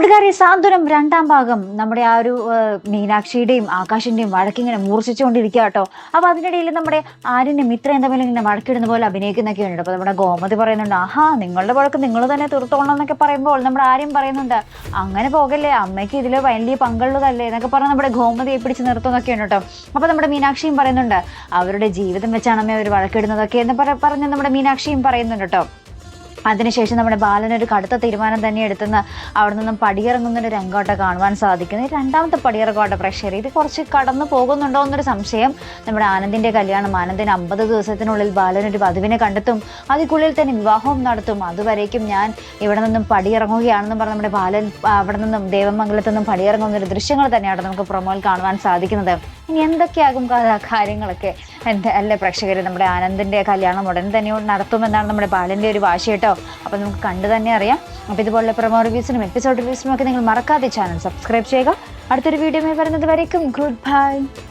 കൂട്ടുകാരി സാന്ത്വനം രണ്ടാം ഭാഗം നമ്മുടെ ആ ഒരു മീനാക്ഷിയുടെയും ആകാശിന്റെയും വഴക്കിങ്ങനെ മൂർച്ഛിച്ചുകൊണ്ടിരിക്കുക കേട്ടോ. അപ്പൊ അതിനിടയിൽ നമ്മുടെ ആര്യന്റെ മിത്രയും തമ്മിൽ ഇങ്ങനെ വഴക്കിടുന്ന പോലെ അഭിനയിക്കുന്നൊക്കെ ഉണ്ട് അപ്പൊ നമ്മുടെ ഗോമതി പറയുന്നുണ്ട് ആഹാ നിങ്ങളുടെ വഴക്ക് നിങ്ങൾ തന്നെ തീർത്തോളണം എന്നൊക്കെ പറയുമ്പോൾ നമ്മുടെ ആര്യം പറയുന്നുണ്ട് അങ്ങനെ പോകല്ലേ അമ്മയ്ക്ക് ഇതിൽ വലിയ പങ്കുള്ളതല്ലേ എന്നൊക്കെ പറഞ്ഞ് നമ്മുടെ ഗോമതിയെ പിടിച്ച് നിർത്തുന്നൊക്കെ ഉണ്ട് കേട്ടോ. അപ്പൊ നമ്മുടെ മീനാക്ഷിയും പറയുന്നുണ്ട് അവരുടെ ജീവിതം വെച്ചാണ് അമ്മ അവർ വഴക്കിടുന്നതൊക്കെ എന്ന് പറ- പറഞ്ഞ് നമ്മുടെ മീനാക്ഷിയും പറയുന്നുണ്ട് കേട്ടോ. അതിനുശേഷം നമ്മുടെ ബാലൻ ഒരു കടുത്ത തീരുമാനം തന്നെ എടുത്തുനിന്ന് അവിടെ നിന്നും പടിയിറങ്ങുന്ന ഒരു രംഗോട്ട കാണുവാൻ സാധിക്കുന്നു. രണ്ടാമത്തെ പടിയിറക്കോട്ടെ പ്രഷർ. ഇത് കുറച്ച് കടന്നു പോകുന്നുണ്ടോ എന്നൊരു സംശയം നമ്മുടെ ആനന്ദിന്റെ കല്യാണം. ആനന്ദിന് അമ്പത് ദിവസത്തിനുള്ളിൽ ബാലൻ ഒരു വധുവിനെ കണ്ടെത്തും. അതിക്കുള്ളിൽ തന്നെ വിവാഹവും നടത്തും. അതുവരേക്കും ഞാൻ ഇവിടെ നിന്നും പടിയിറങ്ങുകയാണെന്ന് പറഞ്ഞ് നമ്മുടെ ബാലൻ അവിടെ നിന്നും ദേവമംഗലത്തു നിന്നും പടിയിറങ്ങുന്ന ഒരു ദൃശ്യങ്ങൾ തന്നെയാണ് നമുക്ക് പ്രൊമോയിൽ കാണുവാൻ സാധിക്കുന്നത്. ഇനി എന്തൊക്കെയാകും കാര്യങ്ങളൊക്കെ? എന്താ അല്ലേ പ്രേക്ഷകർ നമ്മുടെ ആനന്ദിന്റെ കല്യാണം ഉടൻ തന്നെ നടത്തുമെന്നാണ് നമ്മുടെ ബാലന്റെ ഒരു വാശി കേട്ടോ. അപ്പോൾ നമുക്ക് കണ്ടു തന്നെ അറിയാം. അപ്പോൾ ഇതുപോലുള്ള പ്രൊമോ റിവ്യൂസിനും എപ്പിസോഡ് റിവ്യൂസിനും ഒക്കെ നിങ്ങൾ മറക്കാതെ ചാനൽ സബ്സ്ക്രൈബ് ചെയ്യുക. അടുത്തൊരു വീഡിയോ വരുന്നത് വരയ്ക്കും. Good bye